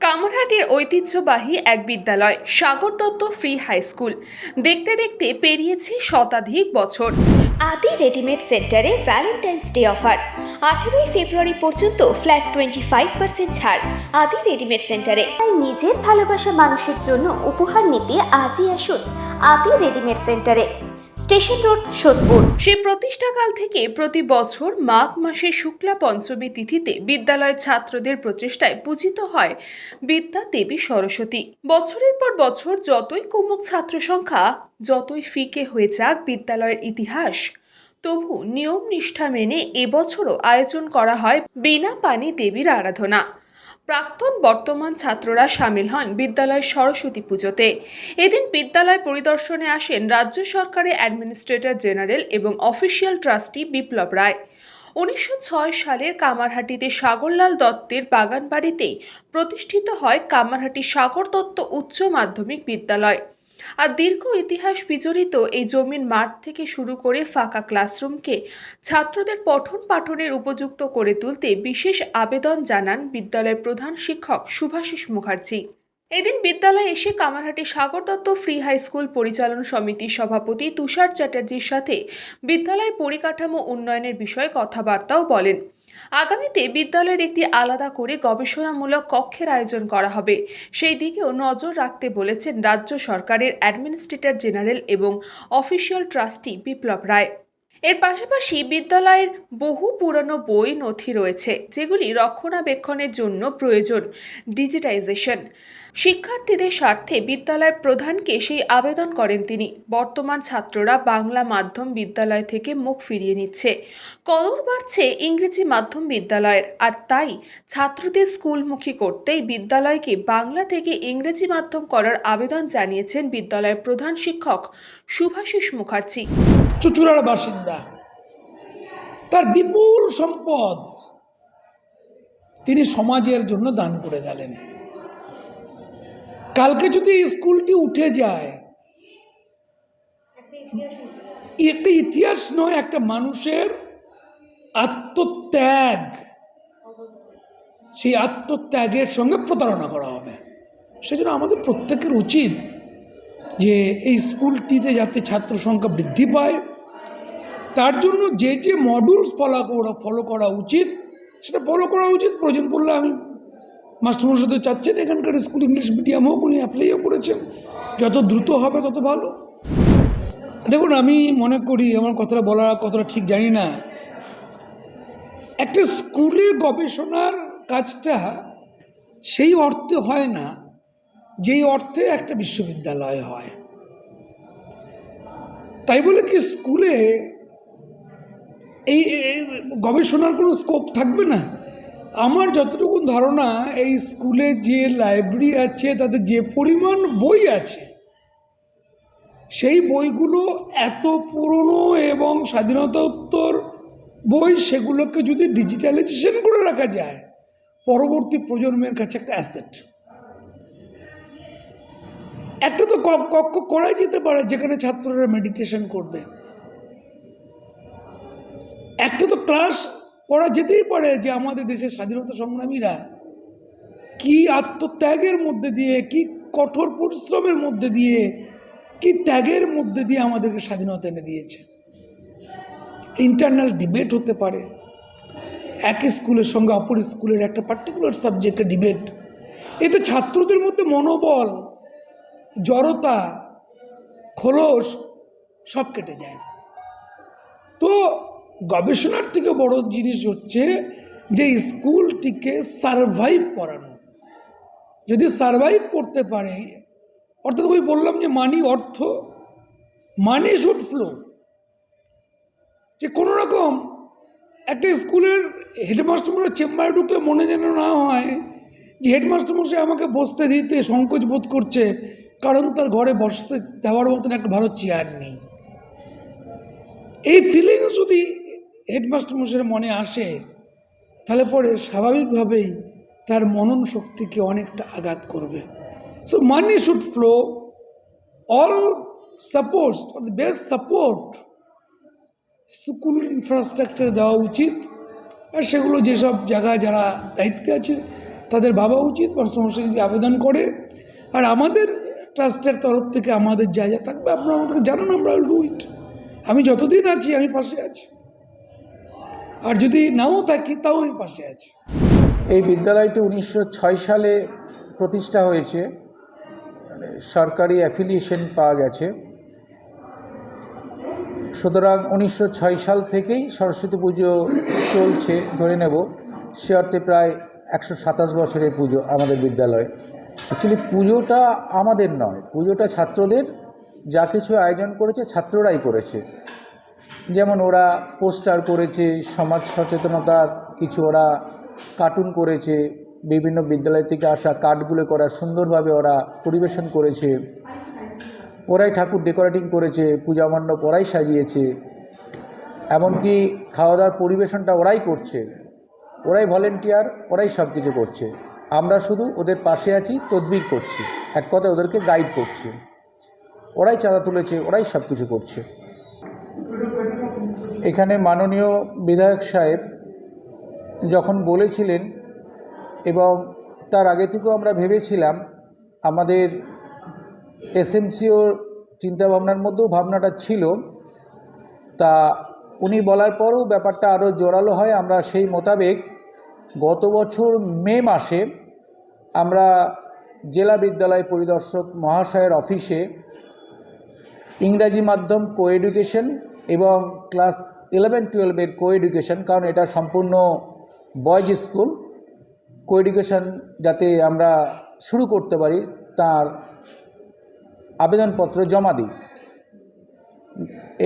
কামারহাটির ঐতিহ্যবাহী এক বিদ্যালয়, Sagar Dutta free high school. দেখতে দেখতে পেরিয়েছে শতাধিক বছর। আদি রেডিমেড সেন্টারে ভ্যালেন্টাইন্স ডে অফার। আঠেরোই ফেব্রুয়ারি পর্যন্ত ফ্ল্যাট টোয়েন্টি ফাইভ পার্সেন্ট ছাড় আদি রেডিমেড সেন্টারে। তাই নিজের ভালোবাসা মানুষের জন্য উপহার নিতে আজই আসুন আদি রেডিমেড সেন্টারে। Station road, Sodepur. সেই প্রতিষ্ঠাকাল থেকে প্রতি বছর মাঘ মাসের শুক্লা পঞ্চমী তিথিতে বিদ্যালয়ের ছাত্রদের প্রচেষ্টায় পূজিত হয় বিদ্যা দেবী সরস্বতী। বছরের পর বছর যতই কমুক ছাত্র সংখ্যা যতই ফিকে হয়ে যাক বিদ্যালয়ের ইতিহাস, তবু নিয়ম নিষ্ঠা মেনে এবছরও আয়োজন করা হয় বিনা পানি দেবীর আরাধনা। প্রাক্তন বর্তমান ছাত্ররা সামিল হন বিদ্যালয় সরস্বতী পুজোতে। এদিন বিদ্যালয় পরিদর্শনে আসেন রাজ্য সরকারের অ্যাডমিনিস্ট্রেটর জেনারেল এবং অফিসিয়াল ট্রাস্টি বিপ্লব রায়। উনিশশো ছয় সালের কামারহাটিতে সাগরলাল দত্তের বাগানবাড়িতেই প্রতিষ্ঠিত হয় কামারহাটি সাগর দত্ত উচ্চ মাধ্যমিক বিদ্যালয়। আর দীর্ঘ ইতিহাস বিজড়িত এই জমির মাঠ থেকে শুরু করে ফাঁকা ক্লাসরুমকে ছাত্রদের পঠন পাঠনের উপযুক্ত করে তুলতে বিশেষ আবেদন জানান বিদ্যালয়ের প্রধান শিক্ষক শুভাশিস মুখার্জি। এদিন বিদ্যালয়ে এসে Kamarhati Sagar Dutta free high school পরিচালন সমিতির সভাপতি তুষার চ্যাটার্জির সাথে বিদ্যালয়ের পরিকাঠামো উন্নয়নের বিষয়ে কথাবার্তাও বলেন। আগামীতে বিদ্যালয়ের একটি আলাদা করে গবেষণামূলক কক্ষের আয়োজন করা হবে। সেই দিকেও নজর রাখতে বলেছেন রাজ্য সরকারের অ্যাডমিনিস্ট্রেটর জেনারেল এবং অফিসিয়াল ট্রাস্টি বিপ্লব রায়। এর পাশাপাশি বিদ্যালয়ের বহু পুরনো বই, নথি রয়েছে, যেগুলি রক্ষণাবেক্ষণের জন্য প্রয়োজন, ডিজিটাইজেশন। শিক্ষার্থীদের স্বার্থে বিদ্যালয়ের প্রধানকে সেই আবেদন করেন তিনি। বর্তমান ছাত্ররা বাংলা মাধ্যম বিদ্যালয় থেকে মুখ ফিরিয়ে নিচ্ছে। কদর বাড়ছে ইংরেজি মাধ্যম বিদ্যালয়ের। আর তাই ছাত্রদের স্কুলমুখী করতেই বিদ্যালয়কে বাংলা থেকে ইংরেজি মাধ্যম করার আবেদন জানিয়েছেন বিদ্যালয়ের প্রধান শিক্ষক শুভাশিস মুখার্জি। চুচুড়ার বাসিন্দা, তার বিপুল সম্পদ তিনি সমাজের জন্য দান করে গেলেন। কালকে যদি স্কুলটি উঠে যায়, একটা ইতিহাস নয়, একটা মানুষের আত্মত্যাগ। সেই আত্মত্যাগের সঙ্গে প্রতারণা করা হবে। সেজন্য আমাদের প্রত্যেকের উচিত যে এই স্কুলটিতে যাতে ছাত্র সংখ্যা বৃদ্ধি পায়। তার জন্য যে যে মডিউলস ফলো করা ফলো করা উচিত, সেটা ফলো করা উচিত। প্রয়োজন পড়লে আমি মাস্টারমশাই তো চাচ্ছেন এখানকার স্কুল ইংলিশ মিডিয়াম হোক, উনি অ্যাপ্লাইও করেছেন। যত দ্রুত হবে, তত ভালো। দেখুন, আমি মনে করি, আমার কথাটা বলা কতটা ঠিক জানি না। একটা স্কুলে গবেষণার কাজটা সেই অর্থে হয় না, যেই অর্থে একটা বিশ্ববিদ্যালয় হয়। তাই বলে কি স্কুলে এই গবেষণার কোনো স্কোপ থাকবে না? আমার যতটুকু ধারণা, এই স্কুলে যে লাইব্রেরি আছে, তাতে যে পরিমাণ বই আছে, সেই বইগুলো এত পুরনো এবং স্বাধীনতোত্তর বই, সেগুলোকে যদি ডিজিটালাইজেশন করে রাখা যায়, পরবর্তী প্রজন্মের কাছে একটা অ্যাসেট একটা তো কক্ষ করাই যেতে পারে, যেখানে ছাত্ররা মেডিটেশন করবে। একটা তো ক্লাস করা যেতেই পারে যে আমাদের দেশের স্বাধীনতা সংগ্রামীরা কি আত্মত্যাগের মধ্যে দিয়ে, কি কঠোর পরিশ্রমের মধ্যে দিয়ে, কি ত্যাগের মধ্যে দিয়ে আমাদেরকে স্বাধীনতা এনে দিয়েছে। ইন্টারনাল ডিবেট হতে পারে। এক স্কুলের সঙ্গে অপর স্কুলের একটা পার্টিকুলার সাবজেক্টের ডিবেট এতে ছাত্রদের মধ্যে মনোবল, জড়তা, খোলস সব কেটে যায়। তো গবেষণার থেকে বড় জিনিস হচ্ছে যে স্কুলটিকে সারভাইভ করানো। যদি সারভাইভ করতে পারে, অর্থাৎ ওই বললাম যে মানি অর্থ, মানি শুড ফ্লো। যে কোনো রকম একটা স্কুলের হেডমাস্টারমশাই চেম্বারে ঢুকলে মনে যেন না হয় যে হেডমাস্টারমশাই আমাকে বসতে দিতে সংকোচ বোধ করছে, কারণ তার ঘরে বসতে দেওয়ার মতন একটা ভালো চেয়ার নেই। এই ফিলিংস যদি হেডমাস্টারমশাইয়ের মনে আসে, তাহলে পরে স্বাভাবিকভাবেই তার মনন শক্তিকে অনেকটা আঘাত করবে। So money should flow all supports or the best support school infrastructure দেওয়া উচিত। আর সেগুলো যেসব জায়গায় যারা দায়িত্বে আছে, তাদের ভাবা উচিত। বা সমস্যা যদি আবেদন করে, আর আমাদের ট্রাস্টের তরফ থেকে আমাদের যা যা থাকবে, আপনারা আমাদেরকে জানান, আমরা ডু ইট। আমি যতদিন আছি, আমি পাশে আছি। আর যদি নাও থাকি, তাও আমি পাশে আছি। এই বিদ্যালয়টি উনিশশো ছয় সালে প্রতিষ্ঠা হয়েছে। মানে সরকারি অ্যাফিলিয়েশন পাওয়া গেছে। সুতরাং উনিশশো ছয় সাল থেকেই সরস্বতী পুজো চলছে, ধরে নেব। সে অর্থে প্রায় একশো সাতাশ বছরের পুজো আমাদের বিদ্যালয়ে। অ্যাকচুয়ালি পুজোটা আমাদের নয়, পুজোটা ছাত্রদের। যা কিছু আয়োজন করেছে, ছাত্ররাই করেছে। যেমন ওরা পোস্টার করেছে, সমাজ সচেতনতার কিছু ওরা কার্টুন করেছে, বিভিন্ন বিদ্যালয় থেকে আসা কার্ডগুলো করা সুন্দরভাবে ওরা পরিবেশন করেছে। ওরাই ঠাকুর ডেকোরেটিং করেছে, পূজা মণ্ডপ ওরাই সাজিয়েছে। এমনকি খাওয়া দাওয়ার পরিবেশনটা ওরাই করছে। ওরাই ভলেন্টিয়ার ওরাই সব কিছু করছে। আমরা শুধু ওদের পাশে আছি, তদবির করছি। এক কথায় ওদেরকে গাইড করছি। ওরাই চাঁদা তুলেছে, ওরাই সব কিছু করছে। এখানে মাননীয় বিধায়ক সাহেব যখন বলেছিলেন এবং তার আগে থেকেও আমরা ভেবেছিলাম, আমাদের এসএমসিও চিন্তাভাবনার মধ্যেও ভাবনাটা ছিল, তা উনি বলার পরও ব্যাপারটা আরও জোরালো হয়। আমরা সেই মোতাবেক গত বছর মে মাসে আমরা জেলা বিদ্যালয় পরিদর্শক মহাশয়ের অফিসে ইংরাজি মাধ্যম কো এডুকেশন এবং ক্লাস ইলেভেন টুয়েলভের কো এডুকেশন কারণ এটা সম্পূর্ণ বয়েজ স্কুল কো এডুকেশন যাতে আমরা শুরু করতে পারি, তার আবেদনপত্র জমা দিই।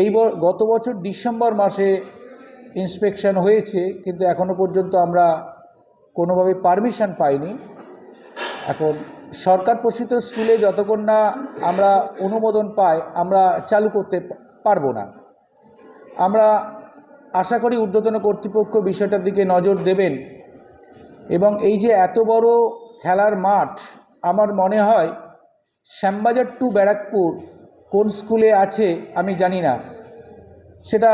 এই গত বছর ডিসেম্বর মাসে ইন্সপেকশন হয়েছে, কিন্তু এখনও পর্যন্ত আমরা কোনোভাবে পারমিশন পাইনি। এখন সরকার পোষিত স্কুলে যতক্ষণ না আমরা অনুমোদন পাই, আমরা চালু করতে পারব না। আমরা আশা করি ঊর্ধ্বতন কর্তৃপক্ষ বিষয়টার দিকে নজর দেবেন এবং এই যে এত বড় খেলার মাঠ, আমার মনে হয় শ্যামবাজার টু ব্যারাকপুর কোন স্কুলে আছে আমি জানি না। সেটা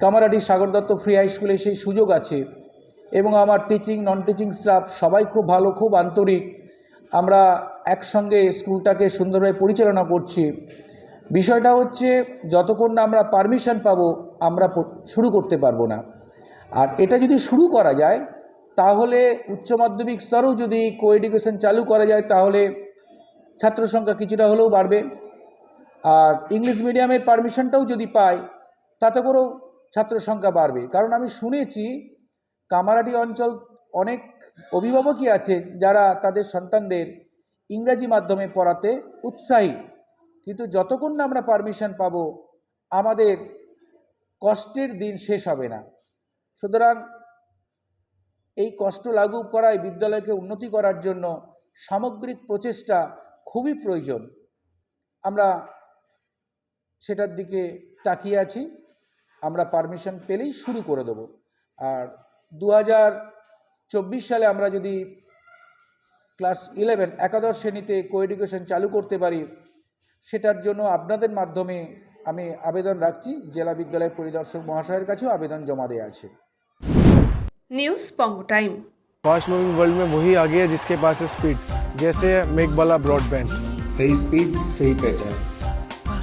কামারাডি সাগর দত্ত ফ্রি হাই স্কুলে সেই সুযোগ আছে এবং আমার টিচিং, নন টিচিং স্টাফ সবাই খুব ভালো, খুব আন্তরিক। আমরা একসঙ্গে স্কুলটাকে সুন্দরভাবে পরিচালনা করছি। বিষয়টা হচ্ছে যতক্ষণ না আমরা পারমিশন পাবো, আমরা শুরু করতে পারব না। আর এটা যদি শুরু করা যায়, তাহলে উচ্চ মাধ্যমিক স্তরেও যদি কো এডুকেশন চালু করা যায়, তাহলে ছাত্র সংখ্যা কিছুটা হলেও বাড়বে। আর ইংলিশ মিডিয়ামের পারমিশনটাও যদি পাই, তাতে করেও ছাত্র সংখ্যা বাড়বে। কারণ আমি শুনেছি, কামারাটি অঞ্চল অনেক অভিভাবকই আছে যারা তাদের সন্তানদের ইংরাজি মাধ্যমে পড়াতে উৎসাহী। কিন্তু যতক্ষণ না আমরা পারমিশন পাবো, আমাদের কষ্টের দিন শেষ হবে না। সুতরাং এই কষ্ট লাগু করায় বিদ্যালয়কে উন্নতি করার জন্য সামগ্রিক প্রচেষ্টা খুবই প্রয়োজন। আমরা সেটার দিকে তাকিয়ে আছি। আমরা পারমিশন পেলেই শুরু করে দেব। আর দু সালে আমরা যদি ক্লাস ইলেভেন, একাদশ শ্রেণীতে কো এডুকেশন চালু করতে পারি সেটার জন্য আপনাদের মাধ্যমে আমি আবেদন রাখছি জেলা বিদ্যালয় পরিদর্শক মহাশয়ের কাছেও আবেদন জমা দেওয়া আছে news পঙ্গ time fast moving world में वही आगे है जिसके पास है स्पीड जैसे मेक वाला ब्रॉडबैंड सही स्पीड सही पहचान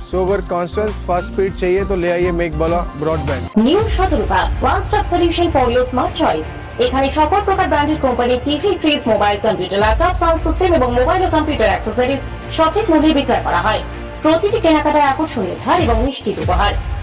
सो अगर कांस्टेंट फास्ट स्पीड चाहिए तो ले आइए मेक वाला broadband new Shatarupa one stop solution for your smart choice এখানে সকল প্রকার ব্র্যান্ডেড কোম্পানির TV fridge mobile computer laptop sound system এবং মোবাইল ও কম্পিউটার অ্যাক্সেসরিজ সঠিক মূল্যে বিক্রয় করা হয়। প্রতিটি কেনাকাটায় আকর্ষণীয় ছাড় এবং নিশ্চিত উপহার।